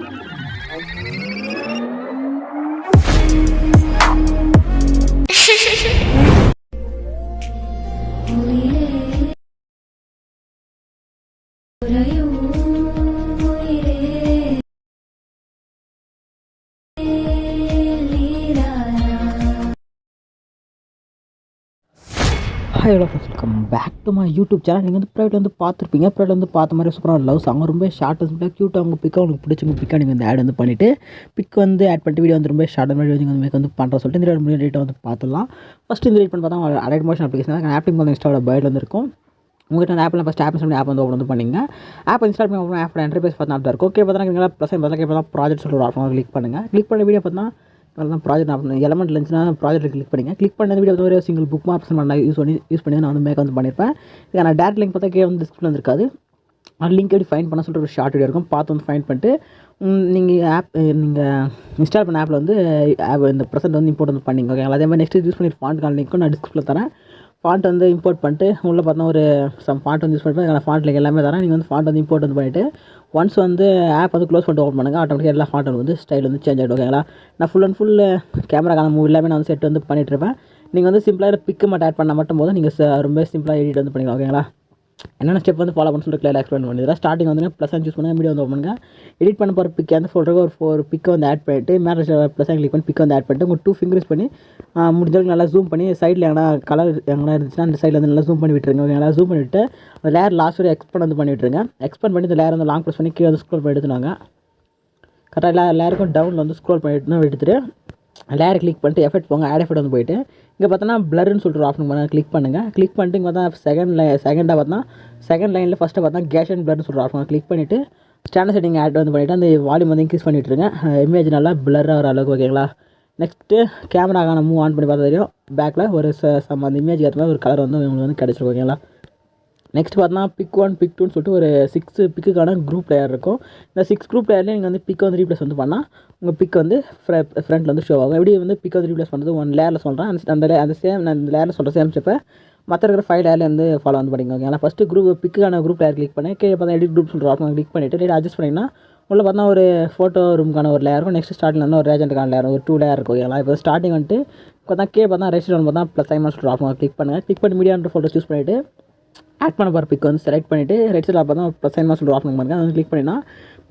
Música hi hello welcome back to my YouTube channel நீங்கள் வந்து private வந்து பார்த்துருப்பீங்க. ப்ரைவேட் வந்து பார்த்த மாதிரி சூப்பராக லவ் சாங் ரொம்ப ஷார்ட் வந்து க்யூட்டாக அவங்க பிக்காக உங்களுக்கு பிடிச்சவங்க பிக்காக நீங்கள் வந்து ஆட் வந்து பண்ணிவிட்டு பிக் வந்து ஆட் பண்ணிட்டு வீடியோ வந்து ரொம்ப ஷார்ட் மாதிரி நீங்கள் வந்து வந்து பண்ணுற சொல்லிட்டு இந்த வீடியோ ரேட்டை வந்து பார்த்துலாம் ஃபஸ்ட்டு இந்த ரேட் பண்ணி பார்த்தா அலைட் மோஷன் அப்ளிகேஷன் ஆப்பிங் வந்து இன்ஸ்டாவோட பைல் வந்து இருக்கும். உங்கள்கிட்ட அந்த ஆப்பில் ஃபஸ்ட் ஆப் இன்ஸ்டால் ஆப் வந்து ஓப்பன் வந்து பண்ணிங்க. ஆப் இன்ஸ்டால் பண்ணி ஓப்பன் ஆப் இன்டர்பேஸ் பார்த்தா தான் இருக்கும். ஓகே பார்த்தா நீங்கள் ப்ளஸ் பார்த்தா இப்போ ப்ராஜெக்ட் சொல்லிட்டு ஆப்ஷன் கிளிக் பண்ணுங்கள் கிளிக் பண்ண வீடியோ பார்த்தா அதெல்லாம் ப்ராஜெக்ட் நான் எலமெண்ட் இருந்துச்சுன்னா ப்ராஜெக்ட் கிளிக் பண்ணிங்க. கிளிக் பண்ண வீடியோ ஒரு சிங்கிள் புக் மார்க்ஸ் பண்ண யூஸ் பண்ணி யூஸ் பண்ணி நான் வந்து மேக் வந்து பண்ணியிருப்பேன் இதுக்கு நான் டேரக்ட் லிங்க் பார்த்தா கே வந்து டிஸ்கிரிப்ஷன் இருக்காது அந்த லிங்க் எப்படி ஃபைன் பண்ண சொல்லிட்டு ஒரு ஷார்ட் வீடியோ இருக்கும். பார்த்து வந்து ஃபைன் பண்ணிட்டு நீங்கள் ஆப் நீங்கள் இன்ஸ்டால் பண்ண ஆப்பில் வந்து ஆப் இந்த ப்ரெசென்ட் வந்து இம்போர்ட் வந்து பண்ணிங்க. ஓகேங்களா அதே மாதிரி நெக்ஸ்ட் யூஸ் பண்ணி ஃபாண்ட் கால் லிங்க்கும் நான் டிஸ்கிரிப்ஷனில் தரேன். ஃபாண்ட் வந்து இம்போர்ட் பண்ணிட்டு உள்ளே பார்த்தா ஒரு சம் ஃபாண்ட் வந்து யூஸ் பண்ணிட்டு அதில் ஃபாண்ட் எல்லாமே தரேன். நீங்கள் வந்து ஃபாண்ட் வந்து இம்போர்ட் வந்து பண்ணிவிட்டு ஒன்ஸ் வந்து ஆப் வந்து க்ளோஸ் பண்ணிட்டு ஓப்பன் பண்ணுங்கள் ஆட்டோமேட்டிக்காக எல்லா ஃபாண்ட் வந்து ஸ்டைல் வந்து சேஞ்ச் ஆகிடும் ஓகேங்களா நான் ஃபுல் அண்ட் ஃபுல் கேமராக்கான மூவ் எல்லாமே நான் வந்து செட் வந்து பண்ணிட்டு இருப்பேன். நீங்கள் வந்து சிம்பிளாக பிக்கு மட்டும் ஆட் பண்ணால் மட்டும் போதும். நீங்கள் ரொம்ப சிம்பிளாக எடிட் வந்து பண்ணிக்கலாம் ஓகேங்களா என்னென்ன ஸ்டெப் வந்து ஃபாலோ பண்ண சொல்லிட்டு கிளியர் எக்ஸ்பிளைன் பண்ணிடுறேன் ஸ்டார்டிங் வந்து ப்ளஸ் சூஸ் பண்ணி வீடியோ வந்து ஓப்பன் பண்ணுங்க. எடிட் பண்ண போகிற பிக் அந்த ஃபோட்டோக்கு ஒரு ஃபோர் பிக்கை வந்து ஆட் பண்ணிட்டு மேலே ப்ளஸ் கிளிக் பண்ணி பிக் வந்து ஆட் பண்ணிட்டு உங்கள் டூ ஃபிங்கர்ஸ் பண்ணி ஆஹ், முடிஞ்ச அளவுக்கு நல்லா ஜூம் பண்ணி சைடில் எங்கன்னா கலர் எங்கன்னா இருந்துச்சுன்னா அந்த சைடில் வந்து நல்லா ஜூம் பண்ணி விட்டுருங்க. நல்லா ஜூம் பண்ணிவிட்டு அந்த லேயர் லாஸ்ட் வரை எக்ஸ்பெண்ட் வந்து பண்ணி விட்டுருங்க. எக்ஸ்பெண்ட் பண்ணி இந்த லேயர் வந்து லாங் ப்ரெஸ் பண்ணி கீழே வந்து ஸ்க்ரோல் பண்ணி எடுத்துனாங்க கரெக்டாக எல்லா லேருக்கும் டவுனில் வந்து ஸ்க்ரோல் பண்ணிட்டு எடுத்துகிட்டு லேயர் கிளிக் பண்ணிட்டு எஃபெக்ட் போங்க ஆட் எஃபெக்ட் வந்து போயிட்டு. இங்கே பார்த்தோன்னா ப்ளர்னு சொல்லிட்டு ஆப்ஷன் பண்ண கிளிக் பண்ணுங்கள் கிளிக் பண்ணிட்டு இங்கே பார்த்தா செகண்ட் லை செகண்டாக பார்த்தா செகண்ட் லைனில் ஃபஸ்ட்டு பார்த்தா கேஷ் அண்ட் ப்ளர்னு சொல்லிட்டு ஆப்ஷன் கிளிக் பண்ணிவிட்டு ஸ்டாண்டர்ட் செட்டிங் ஆட் வந்து பண்ணிவிட்டு அந்த வால்யூம் வந்து இன்க்ரீஸ் பண்ணிட்டு இருங்க. இமேஜ் நல்லா ப்ளர் ஆகிற அளவுக்கு ஓகேங்களா நெக்ஸ்ட்டு கேமராக்கான மூவ் ஆன் பண்ணி பார்த்தா தெரியும். பேக்கில் ஒரு ச- சம் அந்த இமேஜ் ஏற்ற மாதிரி ஒரு கலர் வந்து உங்களுக்கு வந்து கிடச்சிருக்கும் ஓகேங்களா நெக்ஸ்ட் பார்த்தா பிக் ஒன் பிக் டூன்னு சொல்லிட்டு ஒரு சிக்ஸ் பிக்குக்கான குரூப் பிளேயர் இருக்கும். இந்த சிக்ஸ் குரூப் பிளேயர்லேயே நீங்கள் வந்து பிக் வந்து ரீப்ளேஸ் வந்து பண்ணால் உங்கள் பிக் வந்து ஃப்ரண்ட்டில் வந்து ஷோ ஆகும். எப்படி வந்து பிக் வந்து ரீப்ளேஸ் பண்ணுறது ஒன் லேயரில் சொல்கிறேன் அந்த அந்த அந்த சேம் நான் லேயரில் சொல்கிற சேம் ஸ்டெப்பை மற்ற இருக்கிற ஃபைவ் லேயரில் வந்து ஃபாலோ வந்து பண்ணிக்கோங்க. ஓகேங்களா ஃபஸ்ட்டு குரூப் பிக்குக்கான குரூப் லேயர் கிளிக் பண்ணி கீழே பார்த்தா எடிட் குரூப் சொல்கிற ஆப்ஷன் கிளிக் பண்ணிவிட்டு ரைட் அட்ஜஸ்ட் பண்ணிங்கன்னா உள்ள பார்த்தா ஒரு ஃபோட்டோ ரூமுக்கான ஒரு லேயர் இருக்கும். நெக்ஸ்ட் ஸ்டார்டிங் வந்து ஒரு ரேஜெண்ட்டுக்கான லேயர் ஒரு டூ லேயர் இருக்கும். ஓகேங்களா? இப்போ ஸ்டார்டிங் வந்துட்டு பார்த்தா கீழே பார்த்தா ரெஸ்ட் பார்த்தா ப்ளஸ் டைம் சொல்கிற ஆப்ஷன் கிளிக் பண்ணுங்கள் கிளிக் பண்ணி மீடியான்ற ஃபோட்டோ சூஸ் பண்ணிவிட்டு ஆட் பண்ண போகிற பிக் வந்து செலக்ட் பண்ணிவிட்டு ரைட் சைடில் பார்த்தா ப்ளஸ் சைன் சொல்லிட்டு ஆஃப் பண்ணுங்க அதை கிளிக் பண்ணிங்கன்னா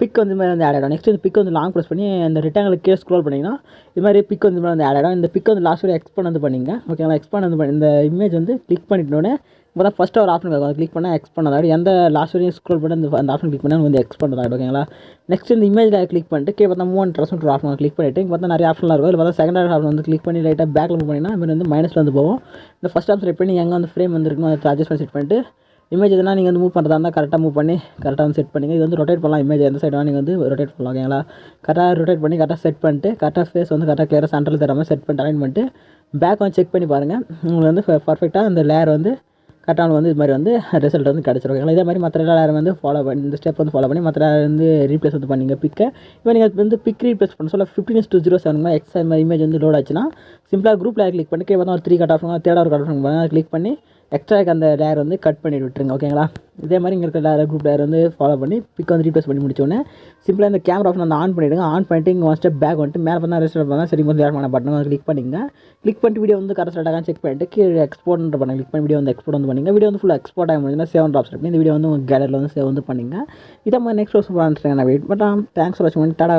பிக் வந்து மாதிரி வந்து ஆட் ஆகிடும் நெக்ஸ்ட் இந்த பிக் வந்து லாங் ப்ரெஸ் பண்ணி அந்த ரிட்டாங்கில் கீழே ஸ்க்ரோல் பண்ணிங்கன்னா இது மாதிரி பிக் வந்து மாதிரி வந்து ஆட் ஆகிடும் இந்த பிக் வந்து லாஸ்ட் வரை எக்ஸ்பெண்ட் வந்து பண்ணிங்க. ஓகேங்களா எக்ஸ்பெண்ட் வந்து பண்ணி இந்த இமேஜ் வந்து கிளிக் பண்ணிட்டோன்னே இப்போ தான் ஃபஸ்ட்டு ஒரு ஆப்ஷன் இருக்கும் கிளிக் பண்ணால் எக்ஸ்பெண்ட் ஆகிடும் எந்த லாஸ்ட் வரையும் ஸ்க்ரோல் பண்ணி அந்த அந்த ஆப்ஷன் கிளிக் பண்ணால் வந்து எக்ஸ்பெண்ட் ஆகிடும் ஓகேங்களா நெக்ஸ்ட் இந்த இமேஜில் கிளிக் பண்ணிட்டு கே பார்த்தா மூணு ட்ரெஸ் ஒரு ஆப்ஷன் கிளிக் பண்ணிவிட்டு இங்கே பார்த்தா நிறைய ஆப்ஷன்லாம் இருக்கும். இல்லை பார்த்தா செகண்ட் ஆப்ஷன் வந்து கிளிக் பண்ணி லைட்டாக பேக்கில் மூவ் பண்ணினா இது வந்து மைனஸில் வந்து போவோம் இந்த ஃபஸ்ட் ஆப்ஷன் செட் பண்ணி எங்கே வந்து ஃப்ரேம் வந்துருக்கணும் அதை அட்ஜஸ்ட் பண்ணி செட் பண்ணிட்டு இமேஜ் எதுனா நீங்கள் வந்து மூவ் பண்ணுறதா இருந்தால் கரெக்டாக மூவ் பண்ணி கரெக்டாக வந்து செட் பண்ணிங்க. இது வந்து ரொட்டேட் பண்ணலாம். இமேஜ் எந்த சைடு நீங்கள் வந்து ரொட்டேட் பண்ணலாம் ஓகேங்களா கரெக்டாக ரொட்டேட் பண்ணி கரெக்டாக செட் பண்ணிட்டு கரெக்டாக ஃபேஸ் வந்து கரெக்டாக கிளியராக சென்டரில் தர மாதிரி செட் பண்ணிட்டு அலைன் பண்ணிட்டு பேக் வந்து செக் பண்ணி பாருங்கள் உங்களுக்கு வந்து பர்ஃபெக்டாக அந்த லேயர் வந்து கரெக்டான வந்து இது மாதிரி வந்து ரிசல்ட் வந்து கிடச்சிருக்கும். ஓகேங்களா இதே மாதிரி மற்ற எல்லாரும் வந்து ஃபாலோ பண்ணி இந்த ஸ்டெப் வந்து ஃபாலோ பண்ணி மற்ற லேயர் வந்து ரீப்ளேஸ் வந்து பண்ணிங்க பிக்கை இப்போ நீங்கள் வந்து பிக் ரீப்ளேஸ் பண்ண சொல்ல ஃபிஃப்டின் டூ ஜீரோ செவன் மாதிரி எக்ஸ்ட்ரா இமேஜ் வந்து லோட் ஆச்சுன்னா சிம்பிளாக குரூப்பில் கிளிக் பண்ணி கீழே பார்த்தா ஒரு த்ரீ கட் ஆஃப் தேர்ட் ஒரு கட் ஆஃப் கிளிக் பண்ணி எக்ஸ்ட்ரா அந்த லேயர் வந்து கட் பண்ணி விட்டுருங்க ஓகேங்களா இதே மாதிரி இங்கே இருக்கிற லேயர் குரூப் லேயர் வந்து ஃபாலோ பண்ணி பிக் வந்து ரீப்ளேஸ் பண்ணி முடிச்சோடனே சிம்பிளாக இந்த கேமரா ஆப்ஷன் வந்து ஆன் பண்ணிவிடுங்க ஆன் பண்ணிட்டு இங்கே ஒன் ஸ்டெப் பேக் வந்துட்டு மேலே பார்த்தா ரெஸ்ட் பண்ணா சரி கொஞ்சம் ஏர் பண்ண பட்டன் கிளிக் பண்ணிங்க. கிளிக் பண்ணிட்டு வீடியோ வந்து கரெக்டாக செக் பண்ணிட்டு கீழே எக்ஸ்போர்ட்ன்ற பண்ணி கிளிக் பண்ணி வீடியோ வந்து எக்ஸ்போர்ட் வந்து பண்ணிங்க. வீடியோ வந்து ஃபுல்லாக எக்ஸ்போர்ட் ஆகி முடிஞ்சுன்னா சேவன் ட்ராப்ஸ் பண்ணி இந்த வீடியோ வந்து உங்கள் கேலரியில் வந்து சேவ் வந்து பண்ணிங்க. இதை மாதிரி நெக்ஸ்ட் வருஷம் பண்ணுறேன் நான் வெயிட் பட் தேங்க்ஸ் ஃபார் வாட்சிங் டாடா